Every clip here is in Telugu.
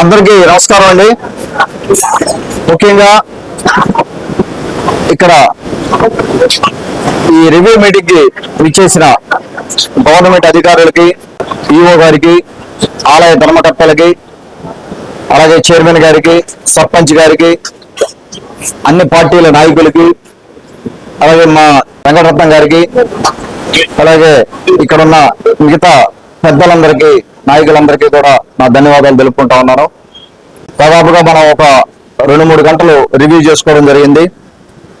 అందరికీ నమస్కారం అండి. ముఖ్యంగా ఇక్కడ ఈ రివ్యూ మీటింగ్కి విచ్చేసిన గవర్నమెంట్ అధికారులకి ఈఓ గారికి ఆలయ ధర్మకర్తలకి అలాగే చైర్మన్ గారికి సర్పంచ్ గారికి అన్ని పార్టీల నాయకులకి అలాగే మా వెంకటరత్నం గారికి అలాగే ఇక్కడ ఉన్న మిగతా పెద్దలందరికీ నాయకులందరికీ కూడా నా ధన్యవాదాలు తెలుపుకుంటా ఉన్నాను. దాదాపుగా మనం ఒక రెండు మూడు గంటలు రివ్యూ చేసుకోవడం జరిగింది.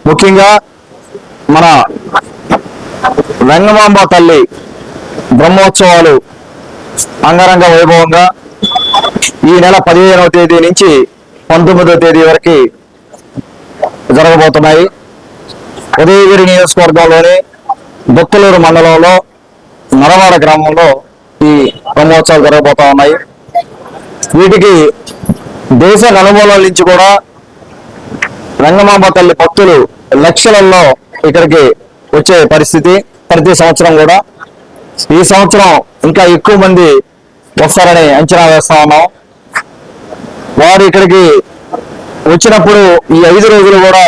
ముఖ్యంగా మన వెంగమాంబ తల్లి బ్రహ్మోత్సవాలు అంగరంగ వైభవంగా ఈ నెల పదిహేనవ తేదీ నుంచి పంతొమ్మిదవ తేదీ వరకు జరగబోతున్నాయి. ఉదయగిరి నియోజకవర్గంలోని దొక్కలూరు మండలంలో నరవాడ గ్రామంలో ఈ బ్రహ్మోత్సవాలు జరగబోతా ఉన్నాయి. వీటికి దేశ నలుమూలల నుంచి కూడా రంగమాంబ తల్లి భక్తులు లక్షలలో ఇక్కడికి వచ్చే పరిస్థితి ప్రతి సంవత్సరం కూడా. ఈ సంవత్సరం ఇంకా ఎక్కువ మంది వస్తారని అంచనా వేస్తా ఉన్నాం. వారు ఇక్కడికి వచ్చినప్పుడు ఈ ఐదు రోజులు కూడా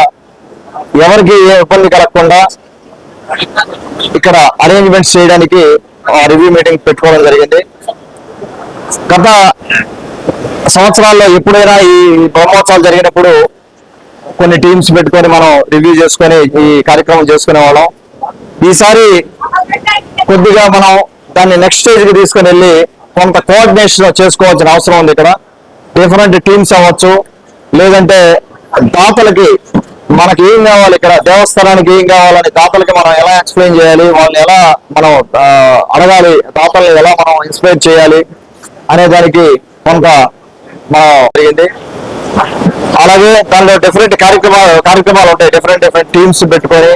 ఎవరికి ఏ ఇబ్బంది కలగకుండా ఇక్కడ అరేంజ్మెంట్స్ చేయడానికి రివ్యూ మీటింగ్ పెట్టుకోవడం జరిగింది. గత సంవత్సరాల్లో ఎప్పుడైనా ఈ బ్రహ్మోత్సవాలు జరిగినప్పుడు కొన్ని టీమ్స్ పెట్టుకొని మనం రివ్యూ చేసుకొని ఈ కార్యక్రమం చేసుకునే వాళ్ళం. ఈసారి కొద్దిగా మనం దాన్ని నెక్స్ట్ స్టేజ్కి తీసుకుని తీసుకొని వెళ్ళి కొంత కోఆర్డినేషన్ చేసుకోవాల్సిన అవసరం ఉంది ఇక్కడ. డిఫరెంట్ టీమ్స్ అవ్వచ్చు లేదంటే దాతలకి మనకి ఏం కావాలి ఇక్కడ? దేవస్థానానికి ఏం కావాలని దాతలకి మనం ఎలా ఎక్స్ప్లెయిన్ చేయాలి? వాళ్ళని ఎలా మనం అడగాలి? దాతల్ని ఎలా మనం ఇన్స్పైర్ చేయాలి? అనే దానికి కొంత మనం జరిగింది. అలాగే దానిలో డిఫరెంట్ కార్యక్రమాలు కార్యక్రమాలు ఉంటాయి. డిఫరెంట్ డిఫరెంట్ టీమ్స్ పెట్టుకొని.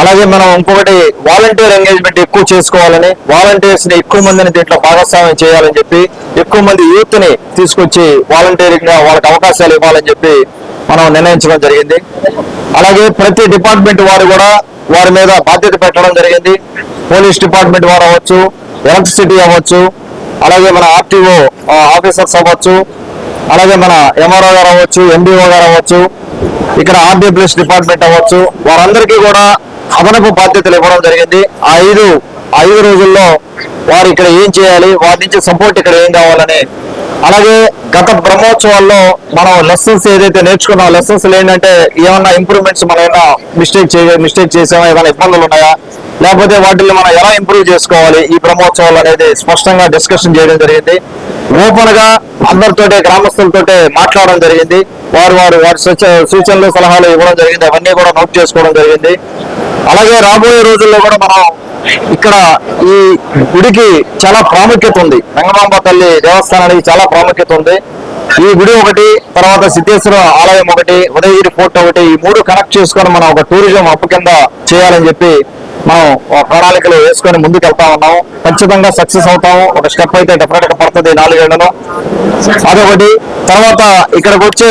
అలాగే మనం ఇంకొకటి వాలంటీర్ ఎంగేజ్మెంట్ ఎక్కువ చేసుకోవాలని వాలంటీర్స్ని ఎక్కువ మందిని దీంట్లో భాగస్వామ్యం చేయాలని చెప్పి ఎక్కువ మంది యూత్ని తీసుకొచ్చి వాలంటీరింగ్గా వాళ్ళకి అవకాశాలు ఇవ్వాలని చెప్పి మనం నిర్ణయించడం జరిగింది. అలాగే ప్రతి డిపార్ట్మెంట్ వారు కూడా వారి మీద బాధ్యత పెట్టడం జరిగింది. పోలీస్ డిపార్ట్మెంట్ వారు అవ్వచ్చు ఎలక్ట్రిసిటీ అవ్వచ్చు అలాగే మన ఆర్టీఓ ఆఫీసర్స్ అవ్వచ్చు అలాగే మన ఎంఆర్ఓ గారు అవ్వచ్చు ఎండిఓ గారు అవ్వచ్చు ఇక్కడ ఆర్డబ్ల్యూఎస్ డిపార్ట్మెంట్ అవ్వచ్చు వారందరికీ కూడా అదనపు బాధ్యతలు ఇవ్వడం జరిగింది. ఆ ఐదు ఐదు రోజుల్లో వారు ఇక్కడ ఏం చేయాలి వారి నుంచి సపోర్ట్ ఇక్కడ ఏం కావాలని అలాగే గత బ్రహ్మోత్సవాల్లో మనం లెసన్స్ ఏదైతే నేర్చుకున్నాం లెసన్స్ ఏంటంటే ఏమన్నా ఇంప్రూవ్మెంట్స్ మనం ఏమైనా మిస్టేక్ చే మిస్టేక్ చేసామా ఏమైనా ఇబ్బందులు ఉన్నాయా? లేకపోతే వాటిని మనం ఎలా ఇంప్రూవ్ చేసుకోవాలి? ఈ బ్రహ్మోత్సవాలు అనేది స్పష్టంగా డిస్కషన్ చేయడం జరిగింది. ఓపెన్గా అందరితోటే గ్రామస్తులతోటే మాట్లాడడం జరిగింది. వారు వారు వారి సూచ- సూచనలు సలహాలు ఇవ్వడం జరిగింది. అవన్నీ కూడా నోట్ చేసుకోవడం జరిగింది. అలాగే రాబోయే రోజుల్లో కూడా మనం ఇక్కడ ఈ గుడికి చాలా ప్రాముఖ్యత ఉంది. రంగమాంబ తల్లి దేవస్థానానికి చాలా ప్రాముఖ్యత ఉంది. ఈ గుడి ఒకటి తర్వాత సిద్ధేశ్వర ఆలయం ఒకటి ఉదయగిరి ఫోర్ట్ ఒకటి ఈ మూడు కనెక్ట్ చేసుకొని మనం ఒక టూరిజం అప్పు కింద చేయాలని చెప్పి మనం ఒక ప్రణాళికలు వేసుకొని ముందుకు వెళ్తా ఉన్నాం. ఖచ్చితంగా సక్సెస్ అవుతాము ఒక స్టెప్ అయితే డెఫినెట్గా పడుతుంది నాలుగేళ్ళను అదొకటి. తర్వాత ఇక్కడికి వచ్చే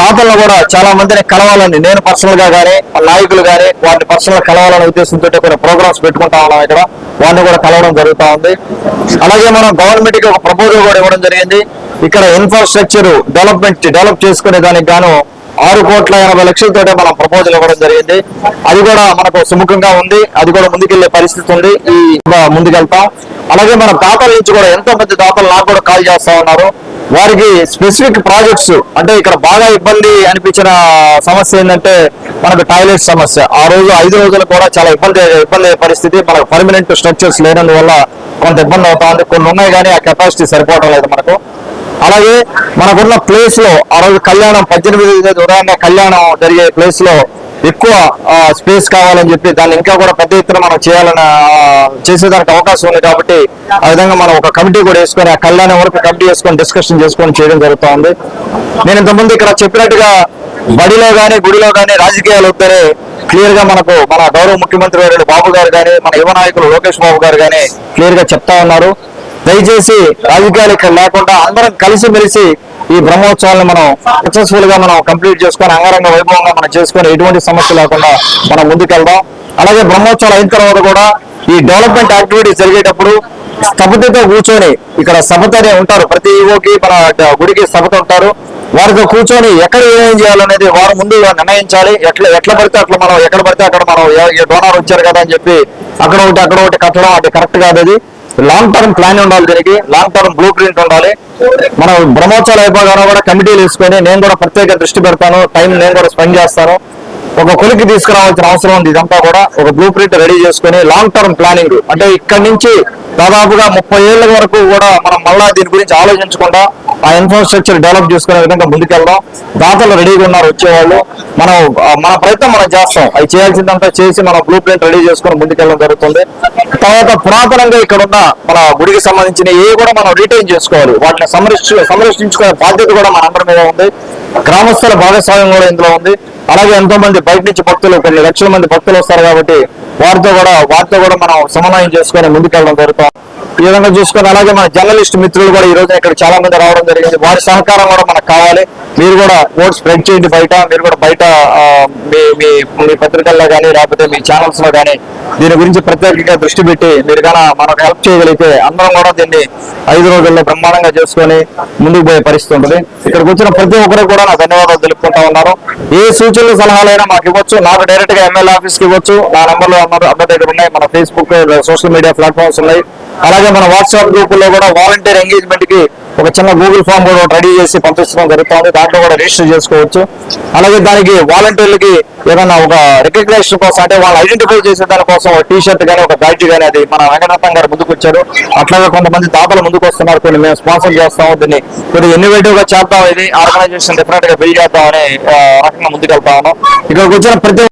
దాతలను కూడా చాలా మందిని కలవాలని నేను పర్సనల్గా గానీ నాయకులు గానీ వాటిని పర్సనల్ కలవాలనే ఉద్దేశంతో కొన్ని ప్రోగ్రామ్స్ పెట్టుకుంటా ఉన్నాం ఇక్కడ. వాటిని కూడా కలవడం జరుగుతూ ఉంది. అలాగే మనం గవర్నమెంట్కి ఒక ప్రపోజల్ కూడా ఇవ్వడం జరిగింది. ఇక్కడ ఇన్ఫ్రాస్ట్రక్చర్ డెవలప్మెంట్ డెవలప్ చేసుకునే దానికి గాను ఆరు కోట్ల ఎనభై లక్షలతో మనం ప్రపోజల్ ఇవ్వడం జరిగింది. అది కూడా మనకు సుముఖంగా ఉంది. అది కూడా ముందుకెళ్ళే పరిస్థితి ఉంది. ఈ ముందుకెళ్తాం. అలాగే మన దాతల నుంచి కూడా ఎంతో మంది దాతలు నాకు కూడా కాల్ చేస్తా ఉన్నారు. వారికి స్పెసిఫిక్ ప్రాజెక్ట్స్ అంటే ఇక్కడ బాగా ఇబ్బంది అనిపించిన సమస్య ఏంటంటే మనకు టాయిలెట్ సమస్య. ఆ రోజు ఐదు రోజులు కూడా చాలా ఇబ్బంది ఇబ్బంది పరిస్థితి. మనకు పర్మనెంట్ స్ట్రక్చర్స్ లేనందువల్ల కొంత ఇబ్బంది అవుతా ఉంది. కొన్ని ఉన్నాయి కానీ ఆ కెపాసిటీ సరిపోవడం లేదు మనకు. అలాగే మనకున్న ప్లేస్లో ఆ రోజు కళ్యాణం పద్దెనిమిది తేదీ ఉదయాన్నే కళ్యాణం జరిగే ప్లేస్లో ఎక్కువ స్పేస్ కావాలని చెప్పి దాన్ని ఇంకా కూడా పెద్ద ఎత్తున మనం చేయాలని చేసేదానికి అవకాశం ఉంది కాబట్టి ఆ విధంగా మనం ఒక కమిటీ కూడా వేసుకొని ఆ కళ్యాణం వరకు కమిటీ వేసుకొని డిస్కషన్ చేసుకొని చేయడం జరుగుతూ ఉంది నేను ఇంతకుముందు ఇక్కడ చెప్పినట్టుగా బడిలో గానీ గుడిలో గానీ రాజకీయాలు వద్దనే క్లియర్గా మనకు మన గౌరవ ముఖ్యమంత్రి గారు బాబు గారు గానీ మన యువ నాయకులు లోకేష్ బాబు గారు గానీ క్లియర్గా చెప్తా ఉన్నారు. దయచేసి రాజకీయాలు లేకుండా అందరం కలిసి మెలిసి ఈ బ్రహ్మోత్సవాలను మనం సక్సెస్ఫుల్గా మనం కంప్లీట్ చేసుకొని అంగరంగ వైభవంగా మనం చేసుకొని ఎటువంటి సమస్య లేకుండా మనం ముందుకెళ్దాం. అలాగే బ్రహ్మోత్సవాలు అయిన తర్వాత కూడా ఈ డెవలప్మెంట్ యాక్టివిటీస్ జరిగేటప్పుడు స్థపతితో కూర్చొని ఇక్కడ సభతోనే ఉంటారు. ప్రతి ఈవోకి మన గుడికి సభత ఉంటారు. వారితో కూర్చొని ఎక్కడ ఏం చేయాలనేది వారు ముందు నిర్ణయించాలి. ఎట్లా ఎట్లా పడితే అట్లా మనం ఎక్కడ పడితే అక్కడ మనం డోనార్ వచ్చారు కదా అని చెప్పి అక్కడ ఒకటి అక్కడ ఒకటి కట్టడం అది కరెక్ట్ కాదు అది. లాంగ్ టర్మ్ ప్లాన్ ఉండాలి దీనికి. లాంగ్ టర్మ్ బ్లూ ప్రింట్ ఉండాలి. మనం బ్రహ్మోత్సవాలు అయిపోగానే కూడా కమిటీలు వేసుకొని నేను కూడా ప్రత్యేక దృష్టి పెడతాను. టైం నేను కూడా స్పెండ్ చేస్తాను. ఒక కొలికి తీసుకురావాల్సిన అవసరం ఉంది. ఇదంతా కూడా ఒక బ్లూ ప్రింట్ రెడీ చేసుకుని లాంగ్ టర్మ్ ప్లానింగ్ అంటే ఇక్కడ నుంచి దాదాపుగా ముప్పై ఏళ్ళ వరకు కూడా మనం మళ్ళా దీని గురించి ఆలోచించకుండా ఆ ఇన్ఫ్రాస్ట్రక్చర్ డెవలప్ చేసుకునే విధంగా ముందుకెళ్దాం. దాతలు రెడీగా ఉన్నారు వచ్చేవాళ్ళు. మనం మన ప్రయత్నం మనం చేస్తాం. అవి చేయాల్సిందంతా చేసి మనం బ్లూ ప్రింట్ రెడీ చేసుకుని ముందుకెళ్ళడం జరుగుతుంది. తర్వాత పురాతనంగా ఇక్కడ ఉన్న మన గుడికి సంబంధించిన ఏ కూడా మనం రిటైన్ చేసుకోవాలి. వాటిని సంరక్ష సంరక్షించుకునే బాధ్యత కూడా మన అందరి మీద ఉంది. గ్రామస్తుల భాగస్వామ్యం కూడా ఇందులో ఉంది. అలాగే ఎంతో మంది బయట నుంచి భక్తులు కొన్ని లక్షల మంది భక్తులు వస్తారు కాబట్టి వారితో కూడా వారితో కూడా మనం సమన్వయం చేసుకొని ముందుకెళ్ళడం జరుగుతాం. ఈ విధంగా చూసుకొని అలాగే మన జర్నలిస్ట్ మిత్రులు కూడా ఈ రోజు ఇక్కడ చాలా మంది రావడం జరిగింది. వారి సహకారం కూడా మనకు కావాలి. మీరు కూడా ఓట్ స్ప్రెడ్ చేయండి బయట. మీరు కూడా బయట మీ మీ మీ పత్రికల్లో కానీ లేకపోతే మీ ఛానల్స్లో కానీ దీని గురించి ప్రత్యేకంగా దృష్టి పెట్టి మీరు కానీ మనకు హెల్ప్ చేయగలిగితే అందరం కూడా దీన్ని ఐదు రోజుల్లో బ్రహ్మాండంగా చేసుకొని ముందుకు పోయే పరిస్థితి ఉంటుంది. ఇక్కడికి వచ్చిన ప్రతి ఒక్కరికి కూడా నా ధన్యవాదాలు తెలుపుకుంటా ఉన్నాను. ఏ సూచనలు సలహాలైనా మాకు ఇవ్వచ్చు. నాకు డైరెక్ట్గా ఎమ్మెల్యే ఆఫీస్కి ఇవ్వచ్చు. నా నెంబర్లో అందరూ అందరి దగ్గర ఉన్నాయి మన ఫేస్బుక్ సోషల్ మీడియా ప్లాట్ఫామ్స్ ఉన్నాయి. అలాగే మన వాట్సాప్ గ్రూపుల్లో కూడా వాలంటీర్ ఎంగేజ్మెంట్కి ఒక చిన్న గూగుల్ ఫామ్ కూడా రెడీ చేసి పంపించడం జరుగుతుంది. దాంట్లో కూడా రిజిస్టర్ చేసుకోవచ్చు. అలాగే దానికి వాలంటీర్లకి ఏదైనా ఒక రికగ్నేషన్ కోసం అంటే వాళ్ళు ఐడెంటిఫై చేసే దానికోసం ఒక టీ షర్ట్ కానీ ఒక బ్యాడ్జ్ కానీ అది మన వెంకటరత్నం గారు ముందుకు వచ్చారు. అట్లాగే కొంతమంది దాతలు ముందుకు వస్తున్నారు. కొన్ని మేము స్పాన్సర్ చేస్తాము. దీన్ని కొద్దిగా ఇన్నోవేటివ్గా చేద్దాం. ఇది ఆర్గనైజేషన్ డిఫరెంట్గా బిల్డ్ చేద్దాం అనే రకంగా ముందుకు వెళ్తా ఉన్నాం. ఇక్కడికి వచ్చిన ప్రతి